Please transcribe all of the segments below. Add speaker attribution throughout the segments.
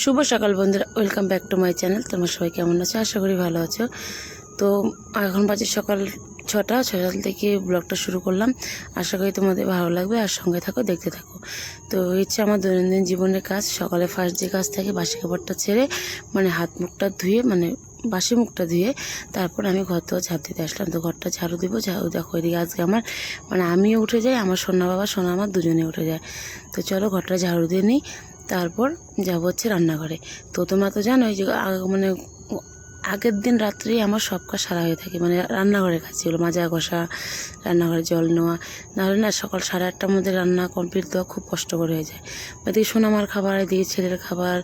Speaker 1: শুভ সকাল বন্ধুরা welcome back to my channel তোমার সবাই কেমন আছো? আশা করি ভালো আছো। তো এখন বাজে সকাল ছটা ছটা থেকে ব্লগটা শুরু করলাম। আশা করি তোমাদের ভালো লাগবে, আর সঙ্গে থাকো, দেখতে থাকো। তো হচ্ছে আমার দৈনন্দিন জীবনের কাজ। সকালে ফার্স্ট যে কাজ থাকে, বাসি কাপড়টা ছেড়ে মানে হাত মুখটা ধুয়ে মানে বাসি মুখটা ধুয়ে, তারপর আমি ঘর তো ঝাড় দিতে আসলাম। তো ঘরটা ঝাড়ু দিব, ঝাড়ু দেখো এদিকে আজকে আমার মানে আমিও উঠে যাই, আমার সোনা বাবা, সোনা আমার দুজনে উঠে যায়। তো চলো ঘরটা ঝাড়ু দিয়ে নিই। তারপর যাব হচ্ছে রান্নাঘরে। তো তোমরা তো জানোই যে মানে আগের দিন রাত্রেই আমার সব কাজ সারা হয়ে থাকে। মানে রান্নাঘরের কাজ ছিল, মাজা, ঘষা, রান্নাঘরে জল নেওয়া। নাহলে না সকাল সাড়ে আটটার মধ্যে রান্না কমপ্লিট দেওয়া খুব কষ্টকর হয়ে যায়। এদিকে সোনামার খাবার, এদিকে ছেলের খাবার।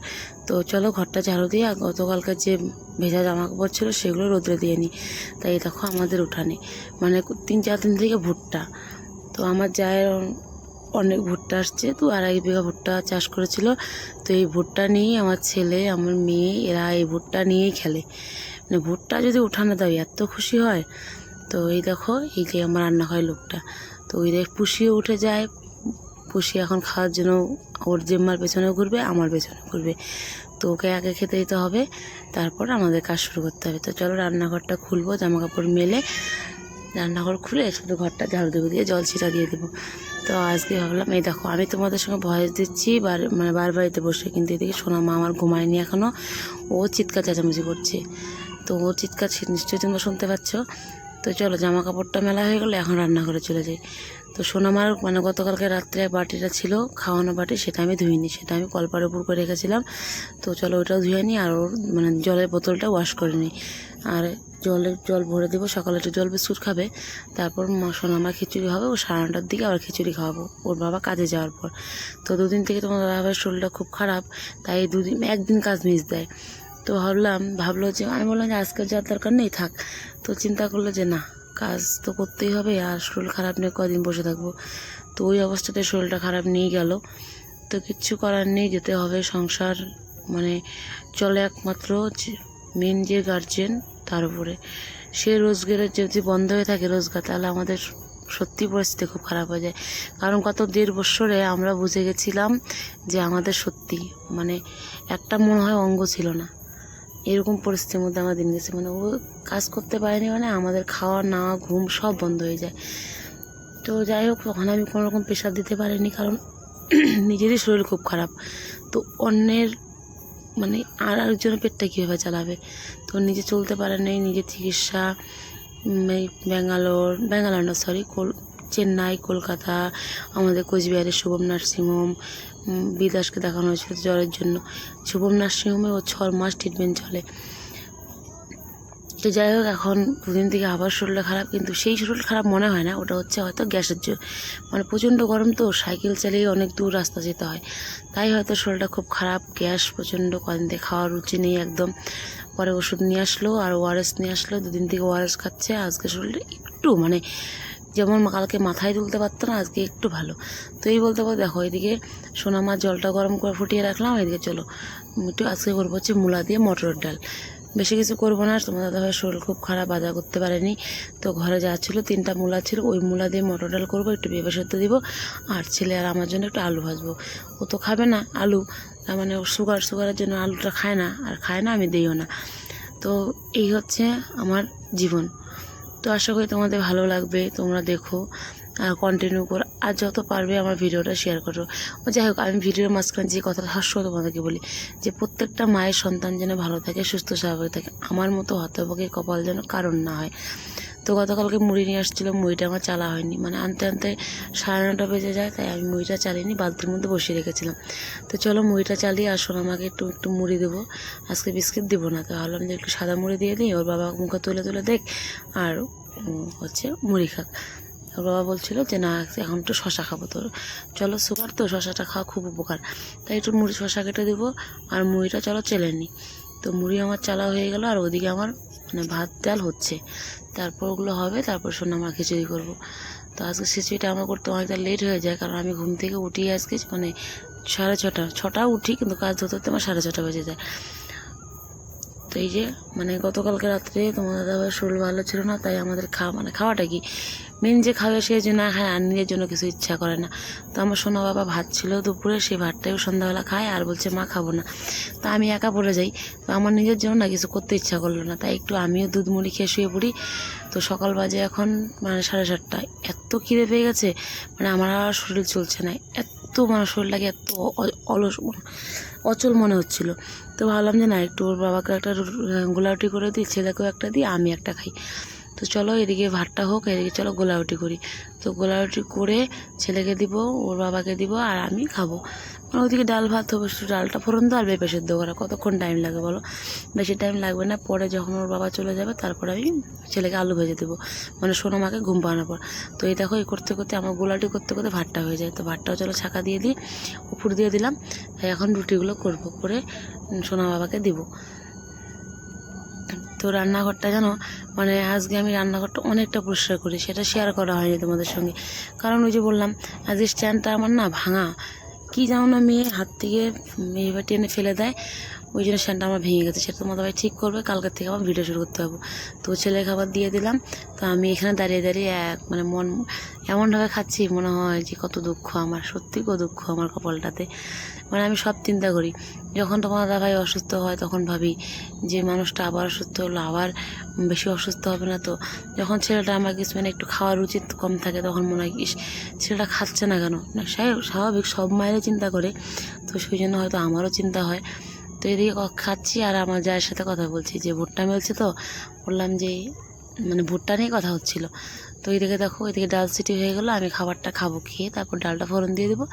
Speaker 1: তো চলো ঘরটা ঝাড়ু দিয়ে গতকালকার যে ভেজা জামা কাপড় ছিল সেগুলো রোদ্রে দিয়ে নিই তাই দেখো আমাদের উঠানে। মানে তিন, চার দিন থেকে ভুট্টা। তো আমার জায়ের অনেক ভুট্টা আসছে, তো আড়াই বিঘা ভুট্টা চাষ করেছিল। তো এই ভুট্টা নিয়েই আমার ছেলে, আমার মেয়ে, এরা এই ভুট্টা নিয়েই খেলে। মানে ভুট্টা যদি উঠানে দাও, এত খুশি হয়। তো এই দেখো, এই যে আমার রান্না হয় লোকটা। তো ওই দেখ, পুষিও উঠে যায়। পুষি এখন খাওয়ার জন্য ওর জেম্মার পেছনেও ঘুরবে, আমার পেছনে ঘুরবে। তো ওকে আগে খেতে দিতে হবে, তারপর আমাদের কাজ শুরু করতে হবে। তো চলো রান্নাঘরটা খুলবো জামা কাপড় মেলে, রান্নাঘর খুলে শুধু ঘরটা ঝাড়ু দেবো দিয়ে জল ছিটা দিয়ে দেবো। তো আজকে ভাবলাম, এই দেখো, আমি তোমাদের সঙ্গে ভয়েস দিচ্ছি, বার মানে বার বাড়িতে বসে, কিন্তু এদিকে সোনা মা আমার ঘুমায়নি এখনও ও চিৎকার চেঁচামেচি করছে। তো ও চিৎকার নিশ্চয়ই তোমরা শুনতে পাচ্ছ। তো চলো জামা কাপড়টা মেলা হয়ে গেলো এখন রান্নাঘরে চলে যাই। তো সোনামার মানে গতকালকে রাত্রে বাটিটা ছিল, খাওয়ানো বাটি, সেটা আমি ধুইনি, সেটা আমি কলপার উপর করে রেখেছিলাম। তো চলো, ওটাও ধুয়ে নিই আর ওর মানে জলের বোতলটা ওয়াশ করে নিই আর জলে, জল ভরে দেবো। সকালে একটু জল, বিস্কুট খাবে। তারপর মা সোনামা খিচুড়ি হবে। ও সাড়ে নটার দিকে আবার খিচুড়ি খাওয়াবো। ওর বাবা কাজে যাওয়ার পর। তো দুদিন থেকে তোমার বাবার শরীরটা খুব খারাপ। তাই দুদিন, একদিন কাজ মিস দেয়। তো ভাবলাম, ভাবলো যে, আমি বললাম যে, আজকে যাওয়ার দরকার নেই, থাক। তো চিন্তা করল যে, না, কাজ তো করতেই হবে। আর শরীর খারাপ নিয়ে কদিন বসে থাকব? তো ওই অবস্থাতে শরীরটা খারাপ নিয়ে গেল। তো কিচ্ছু করার নেই, যেতে হবে। সংসার মানে চলে একমাত্র মেন যে গার্জেন তার উপরে? সে রোজগারের যদি বন্ধ হয়ে থাকে রোজগার, তাহলে আমাদের সত্যি পরিস্থিতি খুব খারাপ হয়ে যায়। কারণ গত দেড় বছরে আমরা বুঝে গেছিলাম যে আমাদের সত্যি মানে একটা মনে হয় অঙ্গ ছিল না। এরকম পরিস্থিতির মধ্যে আমার দিন গেছে। মানে ও কাজ করতে পারেনি মানে আমাদের খাওয়া, নাওয়া, ঘুম সব বন্ধ হয়ে যায়। তো যাই হোক, তখন আমি কোনো রকম প্রেশার দিতে পারিনি কারণ নিজেরই শরীর খুব খারাপ। তো অন্যের মানে আর আরেকজনের পেটটা কীভাবে চালাবে? তো নিজে চলতে পারে নাই, নিজের চিকিৎসা এই ব্যাঙ্গালোর ব্যাঙ্গালোর না সরি কোল, চেন্নাই, কলকাতা, আমাদের কোচবিহারের শুভম নার্সিংহোম বিদাসকে দেখানো হয়েছিল জ্বরের জন্য। শুভম নার্সিংহোমে ও ছ মাস ট্রিটমেন্ট চলে। তো যাই হোক, এখন দুদিন থেকে আবার শরীরটা খারাপ, কিন্তু সেই শরীর খারাপ মনে হয় না। ওটা হচ্ছে হয়তো গ্যাসের জন্য মানে প্রচণ্ড গরম তো, সাইকেল চালিয়ে অনেক দূর রাস্তা যেতে হয়। তাই হয়তো শরীরটা খুব খারাপ, গ্যাস প্রচণ্ড কদিন থেকে খাওয়ার রুচি নেই একদম। পরে ওষুধ নিয়ে আসলো আর ওআরএস নিয়ে আসলো, দুদিন থেকে ওআরএস খাচ্ছে। আজকে শরীরটা একটু মানে যেমন কালকে মাথায় তুলতে পারতো না, আজকে একটু ভালো। তো এই বলতে পারো দেখো, এদিকে সোনামার জলটা গরম করে ফুটিয়ে রাখলাম, এদিকে চলো, একটু আজকে করব হচ্ছে মূলা দিয়ে মটরের ডাল। বেশি কিছু করব না। তোমার দাদাভাইয়ের শরীর খুব খারাপ বাজার করতে পারেনি। তো ঘরে যা ছিল, তিনটা মূলা ছিল, ওই মূলা দিয়ে মটর ডাল করব, একটু বেবে সত্য দিব। আর ছেলে আর আমার জন্য একটু আলু ভাজবো। ও তো খাবে না, আলু। তার মানে সুগার, সুগারের জন্য আলুটা খায় না। আর খায় না, আমি দিইও না। তো এই হচ্ছে আমার জীবন। তো আশা করি তোমাদের ভালো লাগবে, তোমরা দেখো। কন্টিনিউ করো। আর যত পারবে আমার ভিডিওটা শেয়ার করো। ও যাই হোক, আমি ভিডিওর মাঝখানে যে কথাটা হাস্য তোমাদেরকে বলি, যে প্রত্যেকটা মায়ের সন্তান যেন ভালো থাকে, সুস্থ স্বাভাবিক থাকে, আমার মতো হতভাগে কপাল যেন কারণ না হয়। তো গতকালকে মুড়ি নিয়ে আসছিল, মুড়িটা আমার চালা হয়নি। মানে আনতে আনতে সাড়ে নটা বেজে যায়, তাই আমি মুড়িটা চালিয়ে বালতির মধ্যে বসিয়ে রেখেছিলাম। তো চলো মুড়িটা চালিয়ে আসুন আমাকে একটু একটু মুড়ি দেবো। আজকে বিস্কিট দেবো না, তো ভাবলাম যে একটু সাদা মুড়ি দিয়ে দিই, ওর বাবা মুখে তুলে তুলে দেখ, আর হচ্ছে মুড়ি খাক। ওর বাবা বলছিল যে, না, এখন একটু শশা খাব তোর। চলো, সুগার তো, শশাটা খাওয়া খুব উপকার। তাই একটু মুড়ি, শশা কেটে দেবো, আর মুড়িটা চলো চেলে নিই তো মুড়ি আমার চালা হয়ে গেল, আর ওদিকে আমার মানে ভাত, ডাল হচ্ছে। তারপর ওগুলো হবে, তারপর শোন আমার খিচুড়ি করব। তো আজকে খিচুড়িটা আমার করতে অনেকটা লেট হয়ে যায়, কারণ আমি ঘুম থেকে উঠি আজকে মানে সাড়ে ছটা ছটা উঠি, কিন্তু কাজ ধরতে ধরতে আমার সাড়ে ছটা বেজে যায়। তো এই যে মানে গতকালকে রাত্রে তোমার দাদাভাই শরীর ভালো ছিল না, তাই আমাদের খাওয়া মানে খাওয়াটা কি? মেন যে খাবে সে যে না খায়, আর নিজের জন্য কিছু ইচ্ছা করে না। তো আমার সোনা বাবা ভাত ছিল দুপুরে সেই ভাতটাও সন্ধ্যাবেলা খায় আর বলছে, মা, খাব না। তা আমি একা পড়ে যাই। তো আমার নিজের জন্য না কিছু করতে ইচ্ছা করল না। তাই একটু আমিও দুধ মুড়ি খেয়ে শুয়ে পড়ি। তো সকাল বাজে এখন মানে সাড়ে সাতটা এত খিদে পেয়ে গেছে মানে আমার আর শরীর চলছে না। এত মানে শরীরটাকে এত অলস অচল মনে হচ্ছিল। তো ভাবলাম যে না, একটু ওর বাবাকে একটা গোলাউটি করে দিই, ছেলেকেও একটা দিই, আমি একটা খাই। তো চলো এদিকে ভাতটা হোক, এদিকে চলো গোলাউটি করি। তো গোলাউটি করে ছেলেকে দিব, ওর বাবাকে দিব, আর আমি খাব। ওদিকে ডাল ভাত হবে শুধু ডালটা ফোড়ন দাও আর পেঁপে সেদ্ধ করা কতক্ষণ টাইম লাগে বলো? বেশি টাইম লাগবে না। পরে যখন ওর বাবা চলে যাবে, তারপরে আমি ছেলেকে আলু ভেজে দেবো। মানে সোনো মাকে ঘুম পাড়ানোর পর। তো এই দেখো, এই করতে করতে আমার গোলাটি করতে করতে ভাতটা হয়ে যায়। তো ভাতটাও চলো ছাকা দিয়ে দিই। উপর দিয়ে দিলাম। এখন রুটিগুলো করব। করে সোনা বাবাকে দিব। তো রান্নাঘরটা জানো মানে আজকে আমি রান্নাঘরটা অনেকটা পরিষ্কার করি। সেটা শেয়ার করা হয়নি তোমাদের সঙ্গে। কারণ ওই যে বললাম, আজকে স্ট্যান্ডটা আমার না ভাঙা। কি জানো না মেয়ে? হাত থেকে মেয়েবার টেনে ফেলে দেয়। ওই জন্য স্ট্যান্ডটা আমার ভেঙে গেছে। সেটা তোমাদের ভাই ঠিক করবে, কালকের থেকে আমার ভিডিও শুরু করতে হবে। তো ছেলে খাবার দিয়ে দিলাম। তো আমি এখানে দাঁড়িয়ে দাঁড়িয়ে এক মানে মন এমনভাবে খাচ্ছি, মনে হয় যে কত দুঃখ আমার, সত্যি কত দুঃখ আমার কপালটাতে। মানে আমি সব চিন্তা করি। যখন তোমার ভাই অসুস্থ হয়, তখন ভাবি যে মানুষটা আবার অসুস্থ হলো, আবার বেশি অসুস্থ হবে না তো। যখন ছেলেটা আমার কিছু মানে একটু খাওয়ার উচিত কম থাকে, তখন মনে হয়, ইস, ছেলেটা খাচ্ছে না কেন? না স্বাভাবিক- সব মায়েরই চিন্তা করে। তো সেই জন্য হয়তো আমারও চিন্তা হয়। তো এদিকে খাচ্ছি আর আমার জায়ের সাথে কথা বলছি। যে ভুট্টা মেলছে তো, বললাম যে মানে ভুট্টা নিয়ে কথা হচ্ছিল। তো এদিকে দেখো, এদিকে ডাল সিটি হয়ে গেলো, আমি খাবারটা খাব খেয়ে তারপর ডালটা ফোড়ন দিয়ে দেবো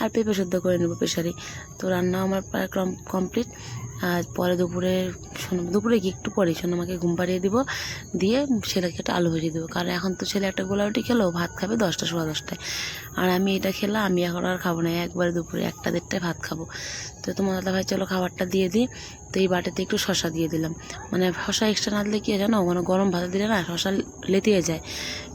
Speaker 1: আর পেঁপে সেদ্ধ করে নেব প্রেশারে তো রান্না আমার প্রায় কমপ্লিট আর পরে দুপুরে দুপুরে কি একটু পরে সোনামাকে ঘুম পাড়িয়ে দিব, দিয়ে ছেলেকে একটা আলু ভেজে দেবো। কারণ এখন তো ছেলে একটা গোলাউটি খেলো, ভাত খাবে দশটা, সোয়া দশটায়। আর আমি এটা খেলে, আমি এখন আর খাব না, একবারে দুপুরে একটা দেড়টায় ভাত খাব। তো তোমার দাদা ভাই চলো খাবারটা দিয়ে দিই। তো এই বাটিতে একটু শশা দিয়ে দিলাম। মানে শশা এক্সট্রা না দিলে কি হয় জানো? মানে গরম ভাত দিলে না শশা লেতিয়ে যায়।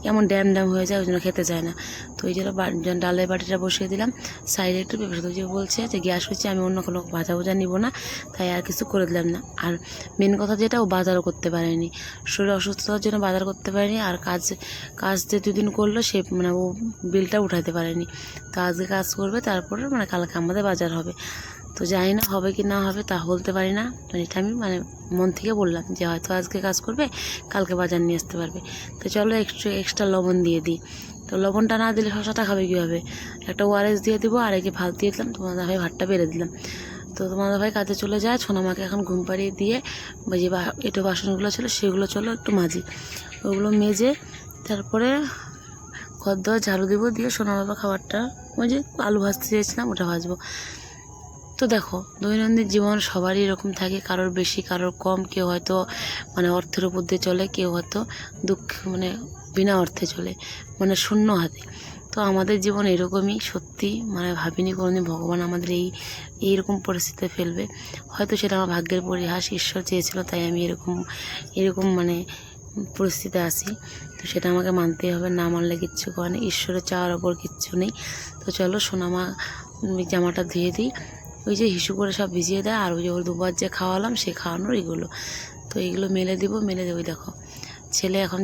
Speaker 1: কেমন ড্যাম ড্যাম হয়ে যায়, ওই জন্য খেতে চায় না। তো ওই জন্য ডালের বাটিটা বসিয়ে দিলাম। সাইডে একটু পেঁপে বলছে যে, গ্যাস হচ্ছে, আমি অন্য কোনো ভাজা ভুজা নিব না। তাই আর কিছু করে দিলাম না। আর মেন কথা যেটা, ও বাজারও করতে পারেনি। শরীর অসুস্থতার জন্য বাজার করতে পারেনি। আর কাজ কাজ যে দুদিন করল, সে মানে ও বিলটা উঠাতে পারেনি। তো আজকে কাজ করবে, তারপরে মানে কালকে আমাদের বাজার হবে। তো জানি না হবে কি না হবে, তা বলতে পারি না। মানে এটা আমি মানে মন থেকে বললাম যে হয়তো আজকে কাজ করবে, কালকে বাজার নিয়ে আসতে পারবে। তো চলো একটু এক্সট্রা লবণ দিয়ে দিই। তো লবণটা না দিলে শশাটা খাবে কীভাবে? একটা ওয়ারেস দিয়ে দিব, আর একে ভাত দিয়ে দিলাম, তোমার ভাই ভাতটা বেড়ে দিলাম। তো তোমার ভাই কাজে চলে যায়, সোনামাকে এখন ঘুম পাড়িয়ে দিয়ে যে বা একটু বাসনগুলো ছিল, সেগুলো চলো একটু মাজি। ওগুলো মেজে তারপরে দেওয়া ঝাড়ু দিব, দিয়ে সোনা বাবা খাবারটা ওই যে আলু ভাজতে চেয়েছিলাম, ওটা ভাজবো। তো দেখো, দৈনন্দিন জীবন সবারই এরকম থাকে। কারোর বেশি, কারোর কম, কেউ হয়তো মানে অর্থের উপর দিয়ে চলে, কেউ হয়তো দুঃখ মানে বিনা অর্থে চলে মানে শূন্য হাতে। তো আমাদের জীবন এরকমই, সত্যি মানে ভাবিনি কোনোদিন ভগবান আমাদের এই এইরকম পরিস্থিতিতে ফেলবে। হয়তো সেটা আমার ভাগ্যের পরিহাস, ঈশ্বর চেয়েছিল, তাই আমি এরকম এরকম মানে পরিস্থিতিতে আসি তো সেটা আমাকে মানতেই হবে, না মানলে কিচ্ছু করে ঈশ্বরের চাওয়ার ওপর কিচ্ছু নেই। তো চলো সোনামা, জামাটা ধুয়ে দিই। ওই যে হিসু করে সব ভিজিয়ে দেয়, আর ওই যে ওর দুবার যে খাওয়ালাম সে খাওয়ানোর এগুলো। তো এইগুলো মেলে দিব, মেলে দেবো দেখো। ছেলে এখন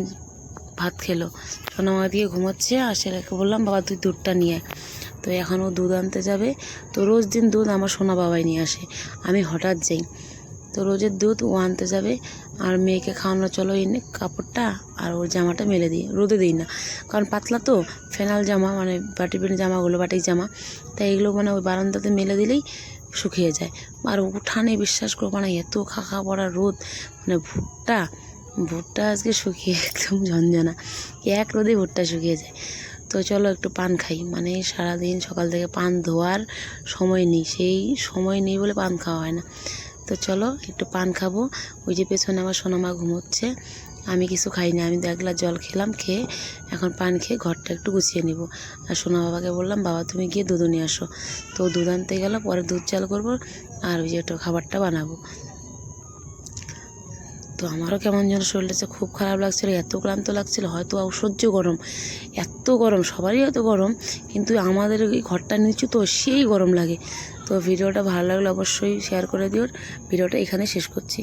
Speaker 1: ভাত খেলো। এখন আমার দিয়ে ঘুমাচ্ছে, আর ছেলেকে বললাম, বাবা, তুই দুধটা নিয়ে তো এখন ও দুধ আনতে যাবে। তো রোজ দিন দুধ আমার সোনা বাবাই নিয়ে আসে। আমি হঠাৎ যাই। তো রোজের দুধ ও আনতে যাবে। আর মেয়েকে খাওয়ানো, চলো এনে কাপড়টা আর ওর জামাটা মেলে দিই। রোদে দিই না। কারণ পাতলা তো, ফেনাল জামা মানে বাটি পিন জামাগুলো বাটিক জামা। তাই এগুলো মানে ওই বারান্দাতে মেলে দিলেই শুকিয়ে যায়। আর উঠানে বিশ্বাস করব মানে এত খাখা পড়া রোদ মানে ভুট্টা ভুট্টা আজকে শুকিয়ে একদম ঝঞ্ঝনা এক রোদে ভুট্টা শুকিয়ে যায়। তো চলো একটু পান খাই। মানে সারাদিন সকাল থেকে পান ধোয়ার সময় নেই। সেই সময় নেই বলে পান খাওয়া হয় না। তো চলো একটু পান খাব। ওই যে পেছনে আমার সোনামা ঘুমোচ্ছে। আমি কিছু খাইনি আমি দু এক গ্লাস জল খেলাম, খেয়ে এখন পান খেয়ে ঘরটা একটু গুছিয়ে নিব। আর সোনা বাবাকে বললাম, বাবা, তুমি গিয়ে দুধ নিয়ে আসো। তো দুধ আনতে গেল, পরে দুধ চাল করব আর ওই যে একটু খাবারটা বানাবো। তো আমারও কেমন যেন শরীরটা খুব খারাপ লাগছিল, এত ক্লান্ত লাগছিল, হয়তো অসহ্য গরম, এত গরম, সবারই হয়তো গরম, কিন্তু আমাদের এই ঘরটা নিচু, তো সেই গরম লাগে। তো ভিডিওটা ভালো লাগলে অবশ্যই শেয়ার করে দিও। ভিডিওটা এখানে শেষ করছি।